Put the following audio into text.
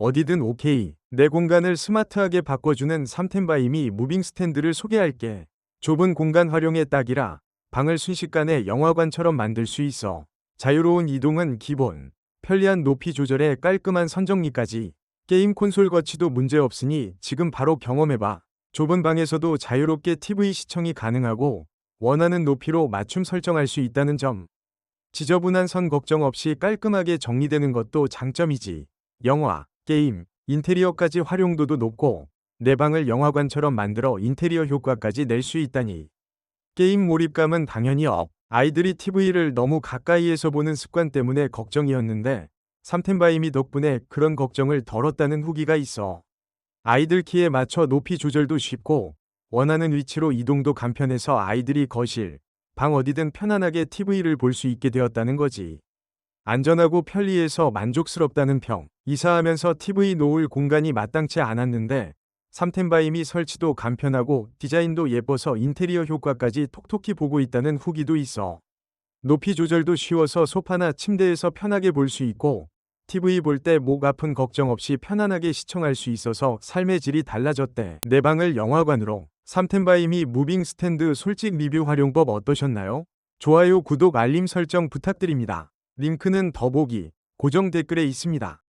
어디든 오케이. 내 공간을 스마트하게 바꿔주는 삼텐바이미 무빙 스탠드를 소개할게. 좁은 공간 활용에 딱이라 방을 순식간에 영화관처럼 만들 수 있어. 자유로운 이동은 기본. 편리한 높이 조절에 깔끔한 선정리까지. 게임 콘솔 거치도 문제 없으니 지금 바로 경험해봐. 좁은 방에서도 자유롭게 TV 시청이 가능하고 원하는 높이로 맞춤 설정할 수 있다는 점. 지저분한 선 걱정 없이 깔끔하게 정리되는 것도 장점이지. 영화, 게임, 인테리어까지 활용도도 높고 내 방을 영화관처럼 만들어 인테리어 효과까지 낼 수 있다니. 게임 몰입감은 당연히 업. 아이들이 TV를 너무 가까이에서 보는 습관 때문에 걱정이었는데 삼텐바이미 덕분에 그런 걱정을 덜었다는 후기가 있어. 아이들 키에 맞춰 높이 조절도 쉽고 원하는 위치로 이동도 간편해서 아이들이 거실, 방 어디든 편안하게 TV를 볼 수 있게 되었다는 거지. 안전하고 편리해서 만족스럽다는 평. 이사하면서 TV 놓을 공간이 마땅치 않았는데 삼텐바임이 설치도 간편하고 디자인도 예뻐서 인테리어 효과까지 톡톡히 보고 있다는 후기도 있어. 높이 조절도 쉬워서 소파나 침대에서 편하게 볼 수 있고 TV 볼 때 목 아픈 걱정 없이 편안하게 시청할 수 있어서 삶의 질이 달라졌대. 내 방을 영화관으로. 삼텐바임이 무빙 스탠드 솔직 리뷰 활용법 어떠셨나요? 좋아요, 구독, 알림 설정 부탁드립니다. 링크는 더보기, 고정 댓글에 있습니다.